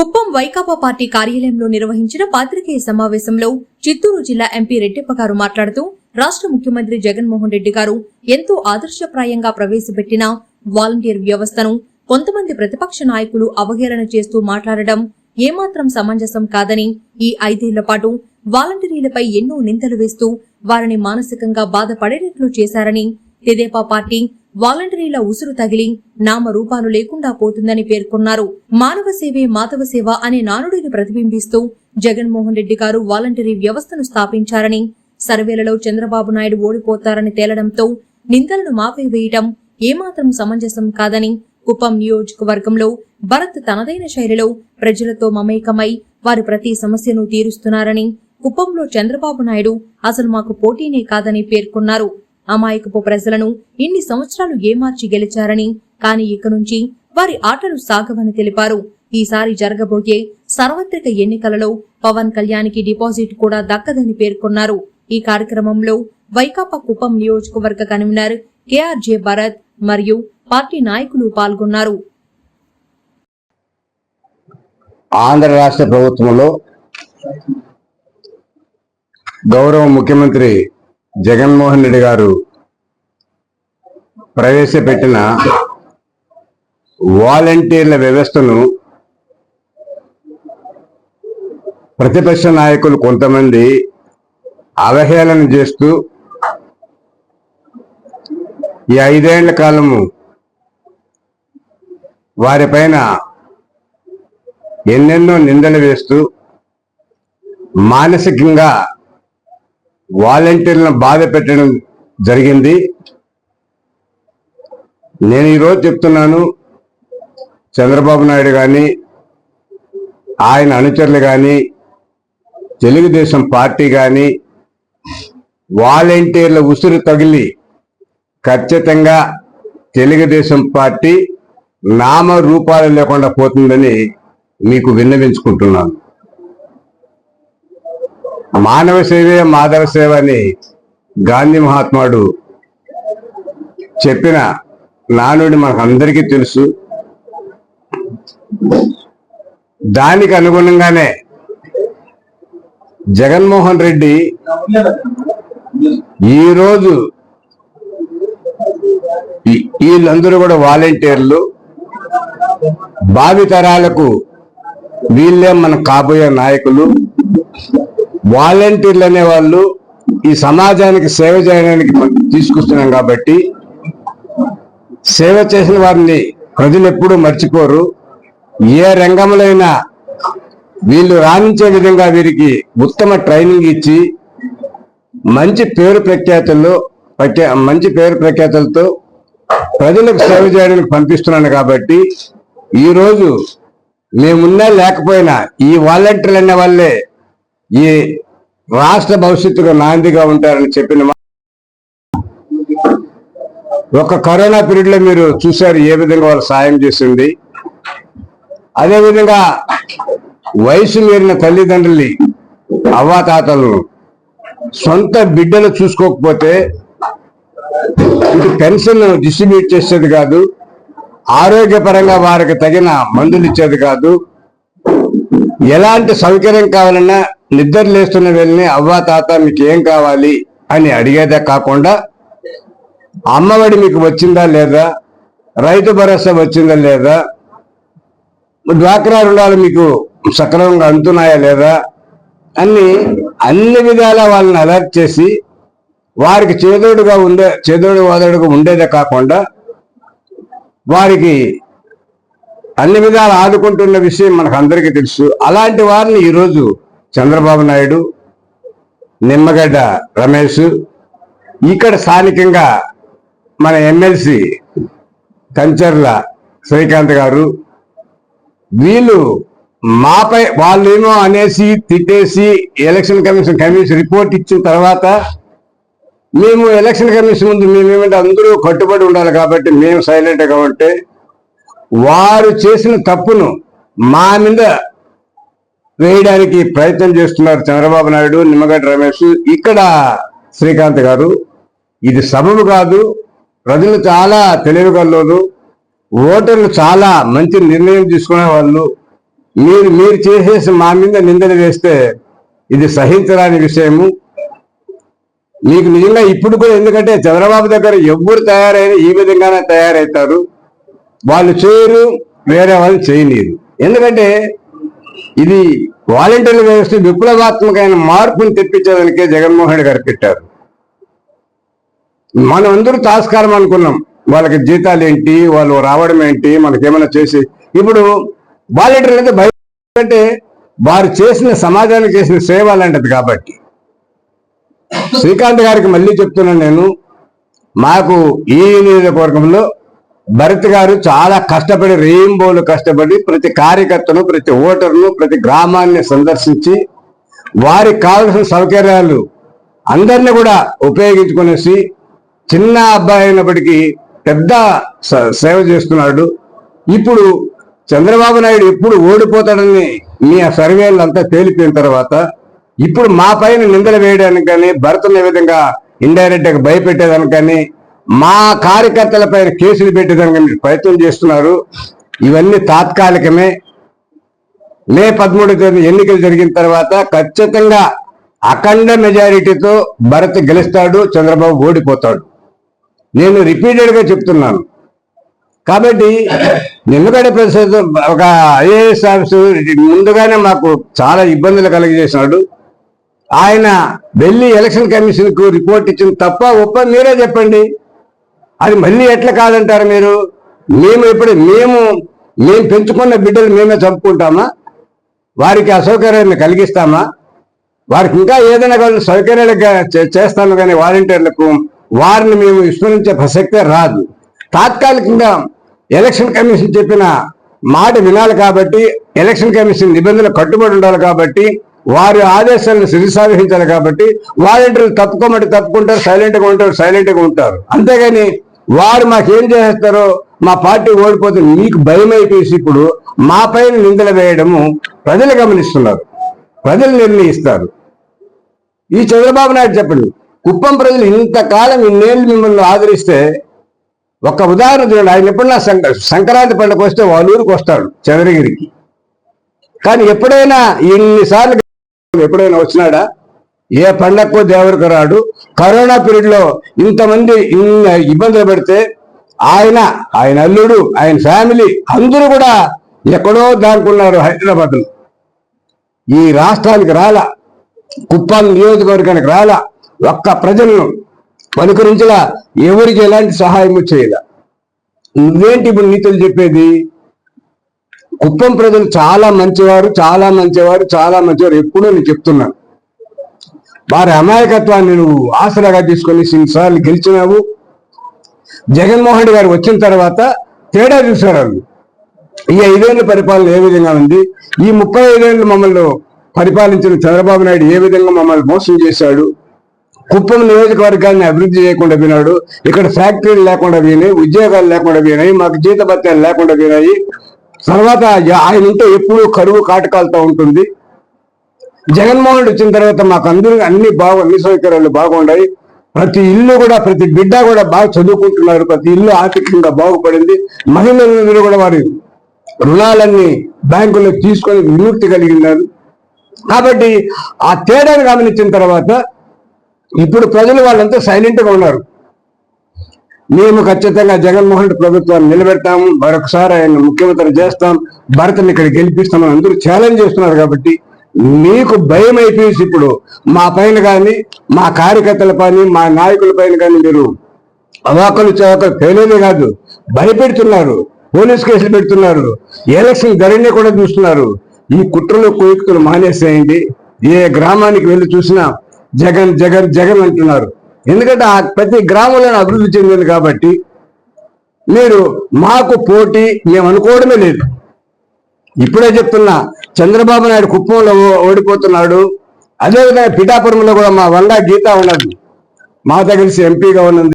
Kuppam Vaikapa party కార్యాలయంలో నిర్వహించిన పాత్రికేయ సమావేశంలో చిత్తూరు జిల్లా ఎంపీ రెడ్డెప్ప గారు మాట్లాడుతూ రాష్ట్ర ముఖ్యమంత్రి జగన్మోహన్ రెడ్డి గారు ఎంతో ఆదర్శప్రాయంగా ప్రవేశపెట్టిన వాలంటీర్ వ్యవస్థను కొంతమంది ప్రతిపక్ష నాయకులు అవహేళన చేస్తూ మాట్లాడడం ఏమాత్రం సమంజసం కాదని ఈ ఐదేళ్ళ పాటు వాలంటీర్లపై ఎన్నో నిందలు వేస్తూ వారిని మానసికంగా బాధపడేటట్లు చేశారని తెదేపా పార్టీ వాలంటీర్ల ఉసురు తగిలి నామరూపాలు లేకుండా పోతుందని పేర్కొన్నారు. మానవ సేవే మాధవ సేవ అనే నానుడిని ప్రతిబింబిస్తూ జగన్మోహన్ రెడ్డి గారు వాలంటరీ వ్యవస్థను స్థాపించారని సర్వేలలో చంద్రబాబు నాయుడు ఓడిపోతారని తేలడంతో నిందలను మాపివేయటం ఏమాత్రం సమంజసం కాదని కుప్పం నియోజకవర్గంలో భరత్ తనదైన శైలిలో ప్రజలతో మమేకమై వారి ప్రతి సమస్యను తీరుస్తున్నారని కుప్పంలో చంద్రబాబు నాయుడు అసలు మాకు పోటీనే కాదని పేర్కొన్నారు. అమాయకపు ప్రజలను ఇన్ని సంవత్సరాలు ఏమార్చి గెలిచారని కాని ఇక నుంచి వారి ఆటలు సాగవని తెలిపారు. ఈసారి జరగబోయే సార్వత్రిక ఎన్నికలలో పవన్ కళ్యాణ్కి డిపాజిట్ కూడా దక్కదని పేర్కొన్నారు. ఈ కార్యక్రమంలో వైకాపా కుప్పం నియోజకవర్గ కన్వీనర్ కేఆర్జే భరత్ మరియు పార్టీ నాయకులు పాల్గొన్నారు. ఆంధ్ర రాష్ట్ర ప్రభుత్వంలో గౌరవ ముఖ్యమంత్రి జగన్మోహన్ రెడ్డి గారు ప్రవేశపెట్టిన వాలంటీర్ల వ్యవస్థను ప్రతిపక్ష నాయకులు కొంతమంది అవహేళన చేస్తూ ఈ ఐదేళ్ళ కాలము వారిపైన ఎన్నెన్నో నిందలు వేస్తూ మానసికంగా వాలంటీర్లను బాధ పెట్టడం జరిగింది. నేను ఈరోజు చెప్తున్నాను చంద్రబాబు నాయుడు కానీ ఆయన అనుచరులు కానీ తెలుగుదేశం పార్టీ కానీ వాలంటీర్ల ఉసురు తగిలి ఖచ్చితంగా తెలుగుదేశం పార్టీ నామ రూపాలు లేకుండా పోతుందని మీకు విన్నవించుకుంటున్నాను. మానవ సేవే మాధవ సేవ అని గాంధీ మహాత్ముడు చెప్పిన నానుడి మనకు అందరికీ తెలుసు. దానికి అనుగుణంగానే జగన్మోహన్ రెడ్డి ఈరోజు వీళ్ళందరూ కూడా వాలంటీర్లు. భావితరాలకు వీళ్ళే మన కాబోయే నాయకులు. వాలంటీర్లు అనే వాళ్ళు ఈ సమాజానికి సేవ చేయడానికి తీసుకొస్తున్నాం కాబట్టి సేవ చేసిన వారిని ప్రజలు ఎప్పుడూ మర్చిపోరు. ఏ రంగంలోనైనా వీళ్ళు రాణించే విధంగా వీరికి ఉత్తమ ట్రైనింగ్ ఇచ్చి మంచి పేరు ప్రఖ్యాతుల్లో ప్రఖ్యా మంచి పేరు ప్రఖ్యాతులతో ప్రజలకు సేవ చేయడానికి పంపిస్తున్నాను కాబట్టి ఈరోజు మేమున్నా లేకపోయినా ఈ వాలంటీర్లు అనే వాళ్ళే ఈ రాష్ట్ర భవిష్యత్తుకు నాందిగా ఉంటారని చెప్పిన ఒక కరోనా పీరియడ్లో మీరు చూశారు ఏ విధంగా వాళ్ళు సాయం చేసింది. అదేవిధంగా వయసు మీరిన తల్లిదండ్రుల్ని అవ్వాతాతలను సొంత బిడ్డలు చూసుకోకపోతే ఇటు పెన్షన్ డిస్ట్రిబ్యూట్ చేసేది కాదు ఆరోగ్యపరంగా వారికి తగిన మందులు ఇచ్చేది కాదు. ఎలాంటి సౌకర్యం కావాలన్నా నిద్ర లేస్తున్న వెళ్ళని అవ్వా తాత మీకు ఏం కావాలి? అని అడిగేదే కాకుండా అమ్మఒడి మీకు వచ్చిందా లేదా? రైతు భరోసా వచ్చిందా లేదా? డ్వాక్రా రుణాలు మీకు సక్రమంగా అందుతున్నాయా లేదా? అన్ని అన్ని విధాలా వాళ్ళని అలర్ట్ చేసి వారికి చేదోడుగా ఉండే చేదోడు వాదోడుగా ఉండేదే కాకుండా వారికి అన్ని విధాలు ఆదుకుంటున్న విషయం మనకు అందరికీ తెలుసు. అలాంటి వారిని ఈరోజు చంద్రబాబు నాయుడు నిమ్మగడ్డ రమేష్ ఇక్కడ స్థానికంగా మన ఎమ్మెల్సీ కంచర్ల శ్రీకాంత్ గారు వీళ్ళు మాపై వాళ్ళేమో అనేసి తిట్టేసి ఎలక్షన్ కమిషన్ కమిషన్ రిపోర్ట్ ఇచ్చిన తర్వాత మేము ఎలక్షన్ కమిషన్ ముందు మేమేమంటే అందరూ కట్టుబడి ఉండాలి కాబట్టి మేము సైలెంట్గా ఉంటే వారు చేసిన తప్పును మా మీద వేయడానికి ప్రయత్నం చేస్తున్నారు చంద్రబాబు నాయుడు నిమ్మగడ్డ రమేష్. ఇక్కడ శ్రీకాంత్ గారు ఇది సబబు కాదు ప్రజలు చాలా తెలివిగల్లోలు ఓటర్లు చాలా మంచి నిర్ణయం తీసుకునే వాళ్ళు. మీరు మీరు చేసేసి మా మీద నిందలు వేస్తే ఇది సహించరాని విషయము. మీకు నిజంగా ఇప్పుడు కూడా ఎందుకంటే చంద్రబాబు దగ్గర ఎవ్వరు తయారైన ఈ విధంగానే తయారవుతారు వాళ్ళు చేయరు వేరే వాళ్ళు చేయలేరు ఎందుకంటే ఇది వాలంటీర్ల వ్యవస్థ విప్లవాత్మకమైన మార్పును తెప్పించేదానికే జగన్మోహన్ రెడ్డి గారు పెట్టారు. మనం అందరూ తాస్కారం అనుకున్నాం. వాళ్ళకి జీతాలు ఏంటి వాళ్ళు రావడం ఏంటి మనకేమైనా చేసి. ఇప్పుడు వాలంటీర్లు అయితే భయం అంటే వారు చేసిన సమాజానికి చేసిన సేవ లాంటిది కాబట్టి. శ్రీకాంత్ గారికి మళ్ళీ చెప్తున్నాను నేను. మాకు ఈ నియోజకవర్గంలో భరత్ గారు చాలా కష్టపడి రెయిన్బోలు కష్టపడి ప్రతి కార్యకర్తను ప్రతి ఓటర్ను ప్రతి గ్రామాన్ని సందర్శించి వారికి కావలసిన సౌకర్యాలు అందరినీ కూడా ఉపయోగించుకునేసి చిన్న అబ్బాయి అయినప్పటికీ పెద్ద స- సేవ చేస్తున్నాడు. ఇప్పుడు చంద్రబాబు నాయుడు ఎప్పుడు ఓడిపోతాడని మీ ఆ సర్వేలు అంతా తేలిపోయిన తర్వాత ఇప్పుడు మా పైన నిందలు వేయడానికి కానీ భరతను ఏ విధంగా ఇండైరెక్ట్గా భయపెట్టేదానికి కానీ మా కార్యకర్తల పైన కేసులు పెట్టేదానికి మీరు ప్రయత్నం చేస్తున్నారు. ఇవన్నీ తాత్కాలికమే. మే పదమూడు తేదీ ఎన్నికలు జరిగిన తర్వాత ఖచ్చితంగా అఖండ మెజారిటీతో భరత్ గెలుస్తాడు చంద్రబాబు ఓడిపోతాడు. నేను రిపీటెడ్గా చెప్తున్నాను. కాబట్టి నిమ్మగడ్డ ప్రసాద్ ఒక ఐఏఎస్ ఆఫీసర్ ముందుగానే మాకు చాలా ఇబ్బందులు కలిగజేసినాడు. ఆయన ఢిల్లీ ఎలక్షన్ కమిషన్కు రిపోర్ట్ ఇచ్చిన తప్ప ఒప్ప మీరే చెప్పండి. అది మళ్ళీ ఎట్లా కాదంటారు మీరు? మేము ఇప్పుడు మేము మేము పెంచుకున్న బిడ్డలు మేమే చంపుకుంటామా? వారికి అసౌకర్యాన్ని కలిగిస్తామా? వారికి ఇంకా ఏదైనా కానీ సౌకర్యాలుగా చే- చేస్తాము కానీ వాలంటీర్లకు వారిని మేము విస్మరించే ప్రసక్తే రాదు. తాత్కాలికంగా ఎలక్షన్ కమిషన్ చెప్పిన మాట వినాలి కాబట్టి ఎలక్షన్ కమిషన్ నిబంధనలు కట్టుబడి ఉండాలి కాబట్టి వారి ఆదేశాలను శిరసావహించాలి కాబట్టి వాలంటీర్లు తప్పుకోమంటే తప్పుకుంటారు సైలెంట్గా ఉంటారు సైలెంట్గా ఉంటారు. అంతేగాని వారు మాకేం చేస్తారో మా పార్టీ ఓడిపోతుంది మీకు భయం అయిపోయేసి ఇప్పుడు మా పైన నిందలు వేయడము ప్రజలు గమనిస్తున్నారు. ప్రజలు నిర్ణయిస్తారు. ఈ చంద్రబాబు నాయుడు చెప్పండి కుప్పం ప్రజలు ఇంతకాలం ఇన్నేళ్ళు మిమ్మల్ని ఆదరిస్తే ఒక ఉదాహరణ చూడండి. ఆయన ఎప్పుడన్నా సంక- సంక్రాంతి పండుగ వస్తే వాళ్ళూరికి వస్తాడు చంద్రగిరికి. కానీ ఎప్పుడైనా ఇన్నిసార్లు ఎప్పుడైనా వచ్చినాడా? ఏ పండక్కు దేవుడికి రాడు. కరోనా పీరియడ్లో ఇంతమంది ఇబ్బందులు పెడితే ఆయన ఆయన అల్లుడు ఆయన ఫ్యామిలీ అందరూ కూడా ఎక్కడో దానుకున్నారు హైదరాబాద్ ఈ రాష్ట్రానికి రాలా కుప్పం నియోజకవర్గానికి రాలా ఒక్క ప్రజలను పలుకరించలా ఎవరికి ఎలాంటి సహాయం చేయలా. నువ్వేంటి ఇప్పుడు నీతులు చెప్పేది? కుప్పం ప్రజలు చాలా మంచివారు చాలా మంచివారు చాలా మంచివారు. ఎప్పుడూ నేను చెప్తున్నాను వారి అమాయకత్వాన్ని నువ్వు ఆసరాగా తీసుకొని ఇన్నిసార్లు గెలిచినావు. జగన్మోహన్ రెడ్డి గారు వచ్చిన తర్వాత తేడా చూశారు వాళ్ళు. ఈ ఐదేళ్ళ పరిపాలన ఏ విధంగా ఉంది? ఈ ముప్పై ఐదేళ్ళు మమ్మల్ని పరిపాలించిన చంద్రబాబు నాయుడు ఏ విధంగా మమ్మల్ని మోసం చేశాడు? కుప్పం నియోజకవర్గాన్ని అభివృద్ధి చేయకుండా పోయినాడు. ఇక్కడ ఫ్యాక్టరీలు లేకుండా పోయినాయి ఉద్యోగాలు లేకుండా పోయినాయి మాకు జీతభత్యాలు లేకుండా పోయినాయి. తర్వాత ఆయన ఉంటే ఎప్పుడూ కరువు కాటకాలతో ఉంటుంది. జగన్మోహన్ రెడ్డి వచ్చిన తర్వాత మాకు అందరూ అన్ని బాగు అన్ని సౌకర్యాలు బాగున్నాయి ప్రతి ఇల్లు కూడా ప్రతి బిడ్డ కూడా బాగా చదువుకుంటున్నారు. ప్రతి ఇల్లు ఆర్థికంగా బాగుపడింది. మహిళలందరూ కూడా వారి రుణాలన్నీ బ్యాంకులో తీసుకొని విముక్తి కలిగినారు. కాబట్టి ఆ తేడాను గమనించిన తర్వాత ఇప్పుడు ప్రజలు వాళ్ళంతా సైలెంట్గా ఉన్నారు. మేము ఖచ్చితంగా జగన్మోహన్ రెడ్డి ప్రభుత్వాన్ని నిలబెడతాము. మరొకసారి ఆయన ముఖ్యమంత్రి చేస్తాం. భరత్ని ఇక్కడ గెలిపిస్తామని అందరూ ఛాలెంజ్ చేస్తున్నారు కాబట్టి మీకు భయం అయిపోయేసి ఇప్పుడు మా పైన కానీ మా కార్యకర్తల పైన మా నాయకుల పైన కానీ మీరు అవాకలు చవాకలు పేలేదే కాదు. భయపెడుతున్నారు. పోలీస్ కేసులు పెడుతున్నారు. ఎలక్షన్ ధరణి కూడా చూస్తున్నారు. ఈ కుట్రలు కుయుక్తులు మానేసేయండి. ఏ గ్రామానికి వెళ్ళి చూసినా జగన్ జగన్ జగన్ అంటున్నారు. ఎందుకంటే ఆ ప్రతి గ్రామంలో అభివృద్ధి చెందింది కాబట్టి మీరు మాకు పోటీ మేము అనుకోవడమే లేదు. ఇప్పుడే చెప్తున్నా చంద్రబాబు నాయుడు కుప్పంలో ఓడిపోతున్నాడు. అదేవిధంగా పిఠాపురంలో కూడా మా వండా గీత ఉన్నది మా దగ్గర ఎంపీగా ఉన్నది